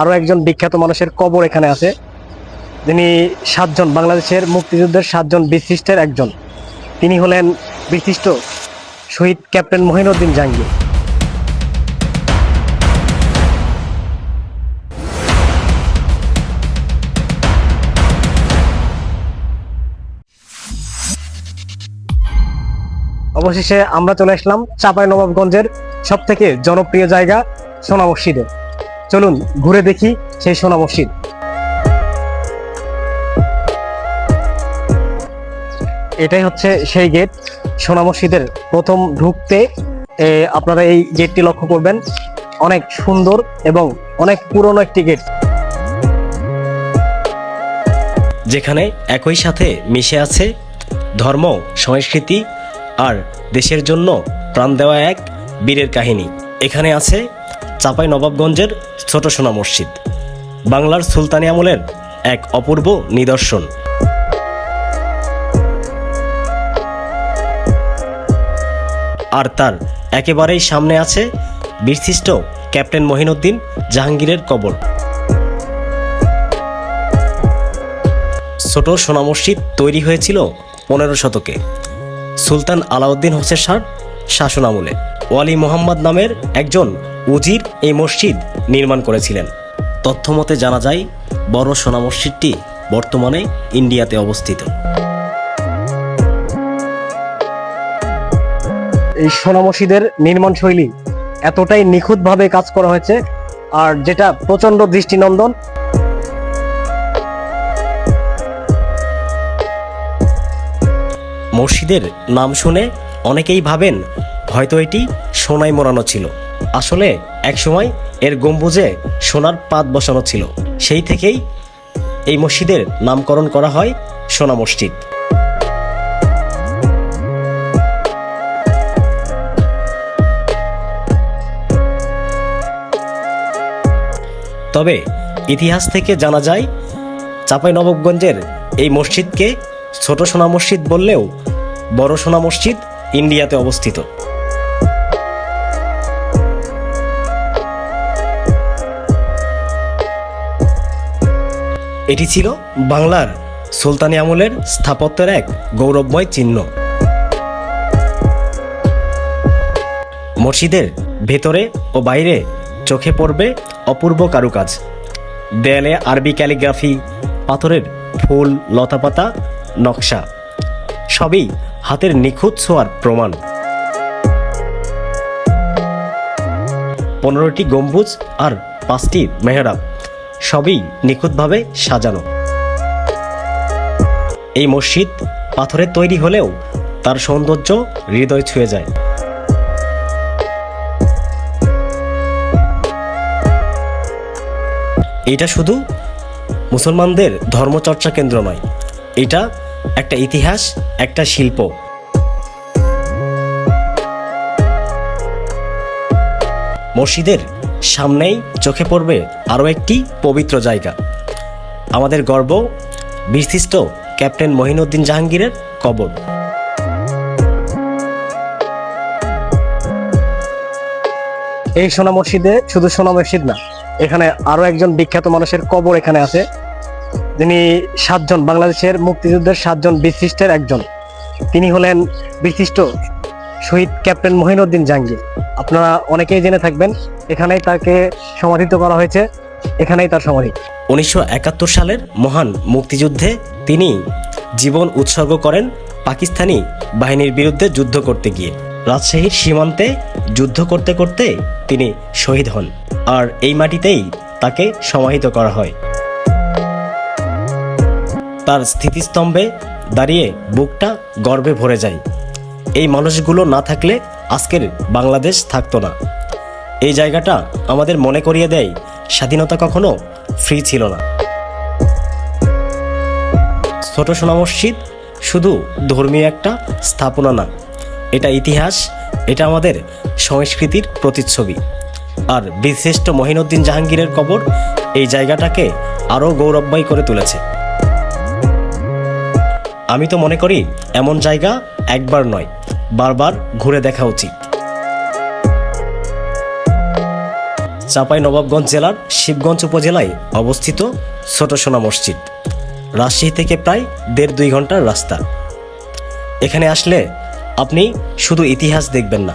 আরও একজন বিখ্যাত মানুষের কবর এখানে আছে। যিনি সাতজন, বাংলাদেশের মুক্তিযুদ্ধের সাতজন বিশিষ্টের একজন। তিনি হলেন বিশিষ্ট শহীদ ক্যাপ্টেন মহিনুদ্দিন জাহাঙ্গীর। অবশেষে আমরা চলে আসলাম চাপাই নবাবগঞ্জের সব থেকে জনপ্রিয় জায়গা সোনা মসজিদে চলুন ঘুরে দেখি সেই সোনা মসজিদ। এটাই হচ্ছে সেই গেট। সোনা মসজিদের প্রথম ঢুকতে আপনারা এই গেটটি লক্ষ্য করবেন। অনেক সুন্দর এবং অনেক পুরনো একটি গেট। যেখানে একই সাথে মিশে আছে ধর্ম, সংস্কৃতি আর দেশের জন্য প্রাণ দেওয়া এক বীরের কাহিনী। এখানে আছে চাপাই নবাবগঞ্জের ছোট সোনা মসজিদ। বাংলার সুলতানি আমলের এক অপূর্ব নিদর্শন। আর তার একেবারেই সামনে আছে বিশিষ্ট ক্যাপ্টেন মহিনুদ্দিন জাহাঙ্গীরের কবর। ছোট সোনা মসজিদ তৈরি হয়েছিল পনেরো শতকে। সুলতান আলাউদ্দিন হোসেন শাহ শাসন আমলে ওয়ালি মোহাম্মদ নামের একজন উজির এই মসজিদ নির্মাণ করেছিলেন। তথ্যমতে জানা যায় বড় সোনা মসজিদটি বর্তমানে ইন্ডিয়াতে অবস্থিত। এই সোনা মসজিদের নির্মাণ শৈলী এতটাই নিখুঁতভাবে কাজ করা হয়েছে আর যেটা প্রচণ্ড দৃষ্টিনন্দন। মসজিদের নাম শুনে অনেকেই ভাবেন হয়তো এটি সোনায় মোড়ানো ছিল। আসলে একসময় এর গম্বুজে সোনার পাত বসানো ছিল। সেই থেকেই এই মসজিদের নামকরণ করা হয় সোনা মসজিদ। তবে ইতিহাস থেকে জানা যায়, চাঁপাইনবাবগঞ্জের এই মসজিদকে ছোট সোনা মসজিদ বললেও বড় সোনা মসজিদ ইন্ডিয়াতে অবস্থিত। এটি ছিল বাংলার সুলতানি আমলের স্থাপত্যের এক গৌরবময় চিহ্ন। মসজিদের ভেতরে ও বাইরে চোখে পড়বে অপূর্ব কারুকাজ। দেয়ালে আরবি ক্যালিগ্রাফি, পাথরের ফুল, লতাপাতা, নকশা, সবই হাতের নিখুঁত ছোঁয়ার প্রমাণ। পনেরোটি গম্বুজ আর পাঁচটি মেহরাব। সবই নিখুঁতভাবে সাজানো। এই মসজিদ পাথরের তৈরি হলেও তার সৌন্দর্য হৃদয় ছুঁয়ে যায়। এটা শুধু মুসলমানদের ধর্মচর্চা কেন্দ্র নয়, এটা একটা ইতিহাস, একটা শিল্প। মসজিদের সামনেই চোখে পড়বে আরও একটি পবিত্র জায়গা। আমাদের গর্ব, বিশিষ্ট ক্যাপ্টেন মহিনুদ্দিন জাহাঙ্গীরের কবর। এই সোনা মসজিদে শুধু সোনা মসজিদ না, এখানে আরও একজন বিখ্যাত মানুষের কবর এখানে আছে। যিনি সাতজন, বাংলাদেশের মুক্তিযুদ্ধের সাতজন বিশিষ্টের একজন। তিনি হলেন বিশিষ্ট শহীদ ক্যাপ্টেন মহিনুদ্দিন জাহাঙ্গীর। আপনারা অনেকেই জেনে থাকবেন, এখানেই তাকে সমাধিত করা হয়েছে। এখানেই তার সমাধি। উনিশশো একাত্তর সালের মহান মুক্তিযুদ্ধে তিনি জীবন উৎসর্গ করেন পাকিস্তানি বাহিনীর বিরুদ্ধে যুদ্ধ করতে গিয়ে। রাজশাহীর সীমান্তে যুদ্ধ করতে করতে তিনি শহীদ হন। আর এই মাটিতেই তাকে সমাহিত করা হয়। তার স্থিতিস্তম্ভে দাঁড়িয়ে বুকটা গর্বে ভরে যায়। এই মানুষগুলো না থাকলে আজকের বাংলাদেশ থাকতো না। এই জায়গাটা আমাদের মনে করিয়ে দেয়, স্বাধীনতা কখনো ফ্রি ছিল না। ছোট সোনা মসজিদ শুধু ধর্মীয় একটা স্থাপনা না, এটা ইতিহাস, এটা আমাদের সংস্কৃতির প্রতিচ্ছবি। আর বিশিষ্ট মহিনুদ্দিন জাহাঙ্গীরের কবর এই জায়গাটাকে আরও গৌরবময় করে তুলেছে। আমি তো মনে করি, এমন জায়গা একবার নয়। বারবার ঘুরে দেখা উচিত। চাঁপাই নবাবগঞ্জ জেলার শিবগঞ্জ উপজেলায় অবস্থিত ছোট সোনা মসজিদ। রাজশাহী থেকে প্রায় দেড় দুই ঘণ্টার রাস্তা। এখানে আসলে আপনি শুধু ইতিহাস দেখবেন না,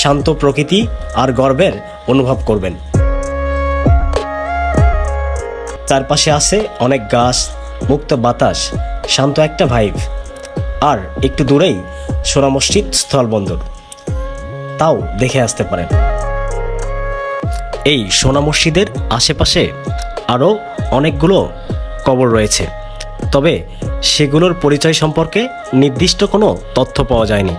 শান্ত প্রকৃতি আর গর্বের অনুভব করবেন। চারপাশে আছে অনেক গাছ, মুক্ত বাতাস, শান্ত একটা ভাইব আর একটু দূরেই সোনা মসজিদ স্থলবন্দর। তাও দেখে আসতে পারেন। এই সোনা মসজিদের আশেপাশে আরও অনেকগুলো কবর রয়েছে। তবে সেগুলোর পরিচয় সম্পর্কে নির্দিষ্ট কোনো তথ্য পাওয়া যায়নি।